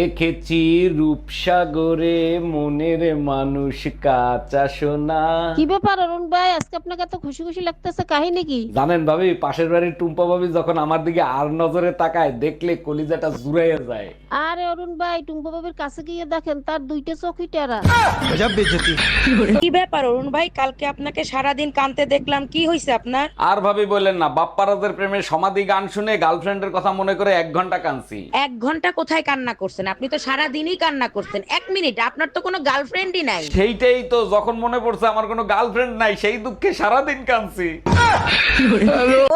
দেখেছি রূপসাগরে মনের মানুষ কাঁচা সোনা। কি ব্যাপার অরুণ ভাই? আজকে আপনাকে এত খুশি খুশি লাগতেছে কাহিনী কি? জানেন ভাবি পাশের বাড়ির টুম্পা ভাবি যখন আমার দিকে আর নজরে তাকায় দেখলে কলিজাটা জুড়াইয়া যায়। আরে অরুণ ভাই টুম্পা বাবির কাছে গিয়ে দেখেন তার দুইটা চোখই টেরা। কি ব্যাপার অরুণ ভাই? কালকে আপনাকে সারাদিন কানতে দেখলাম কি হয়েছে আপনার? আর ভাবি বলেন না বাপ্পারাজের প্রেমে সমাধি গান শুনে গার্লফ্রেন্ডের কথা মনে করে এক ঘণ্টা কানছি এক ঘণ্টা কোথায় কান্না করছেন? আপনি তো সারা দিনই কান্না করছেন এক মিনিট আপনার তো কোনো গার্লফ্রেন্ডই নাই। সেইটাই তো যখন মনে পড়ছে আমার কোনো গার্লফ্রেন্ড নাই সেই দুঃখে সারাদিন কানছি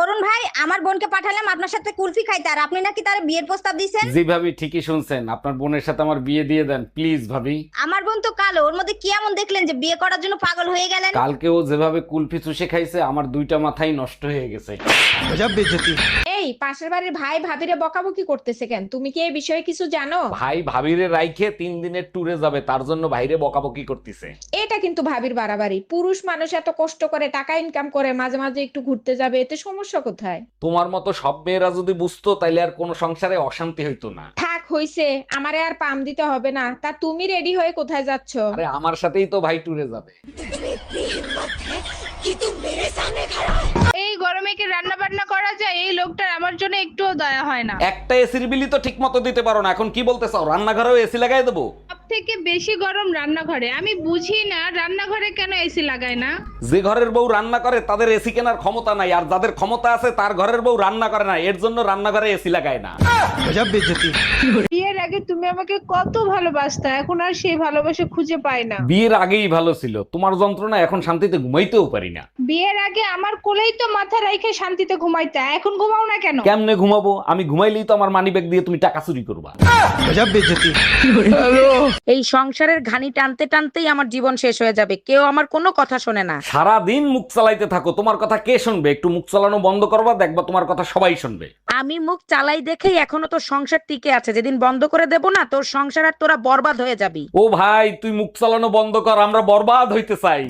অরুণ ভাই আমার বোনকে পাঠালাম আপনার সাথে কুলফি খাইতে আর আপনি নাকি তার বিয়ের প্রস্তাব দিয়েছেন? জি ভাবি ঠিকই শুনছেন। আপনার বোনের সাথে আমার বিয়ে দিয়ে দেন প্লিজ ভাবি। আমার বোন তো কালো ওর মধ্যে কি এমন দেখলেন যে বিয়ে করার জন্য পাগল হয়ে গেলেন? কালকে ও যেভাবে কুলফি চুষে খাইছে আমার দুইটা মাথাই নষ্ট হয়ে গেছে। পাশের বাড়ির ভাই ভাবিরে বকাবকি করতেছে কেন? তুমি কি এই বিষয়ে কিছু জানো? ভাই ভাবিরে রাইখে তিন দিনের ট্যুরে যাবে তার জন্য ভাইরে বকাবকি করতেছে। এটা কিন্তু ভাবির বাড়াবাড়ি। পুরুষ মানুষ এত কষ্ট করে টাকা ইনকাম করে মাঝে মাঝে একটু ঘুরতে যাবে এতে সমস্যা কোথায়? তোমার মতো সব মেয়েরা যদি বুঝতো তাইলে আর কোনো সংসারে অশান্তি হইতো না। থাক হইছে। আমারে আর পাম দিতে হবে না। তা তুমি রেডি হয়ে কোথায় যাচ্ছ? আরে আমার সাথেই তো ভাই ট্যুরে যাবে। একটুও দয়া হয় না। একটা এসির বিলি তো ঠিক মতো দিতে পারো না। এখন কি বলতে চাও? রান্নাঘরেও এসি লাগাই দেবো? সব থেকে বেশি গরম রান্নাঘরে। আমি বুঝি না রান্নাঘরে কেন এসি লাগায় না? যে ঘরের বউ রান্না করে তাদের এসি কেনার ক্ষমতা নাই। আর যাদের ক্ষমতা আছে তার ঘরের বউ রান্না করে না। এর জন্য রান্নাঘরে এসি লাগায় না। আগে তুমি আমাকে কত ভালোবাসতা এখন আর সেই ভালোবাসা খুঁজে পাই না। বিয়ের আগেই ভালো ছিল তোমার যন্ত্রণা এখন শান্তিতে ঘুমাইতেও পারি না। বিয়ের আগে আমার কোলেই তো মাথা রেখে শান্তিতে ঘুমাইতা এখন ঘুমাও না কেন? কেমনে ঘুমাবো? আমি ঘুমাইলেই তো আমার মানি ব্যাগ দিয়ে তুমি টাকা চুরি করবা। এই সংসারের ঘানি টানতে টানতেই আমার জীবন শেষ হয়ে যাবে কেউ আমার কোনো কথা শোনে না। সারা দিন মুখ চালাইতে থাকো তোমার কথা কে শুনবে? একটু মুখ চালানো বন্ধ করবা দেখবা তোমার কথা সবাই শুনবে। আমি মুখ চালাই দেখেই এখনও তোর সংসার টিকে আছে। যেদিন বন্ধ করে দেব না তোর সংসার আর তোরা বরবাদ হয়ে যাবি। ও ভাই তুই মুখ চালানো বন্ধ কর আমরা বরবাদ হইতে চাই।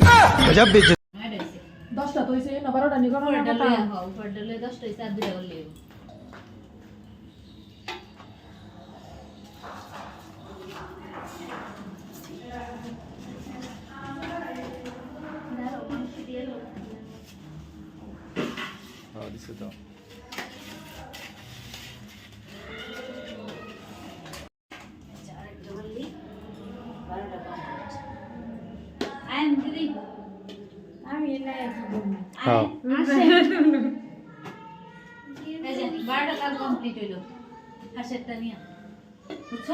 বারোটা কাজ কমপ্লিট হইল হাসেরটা নিয়ে বুঝছ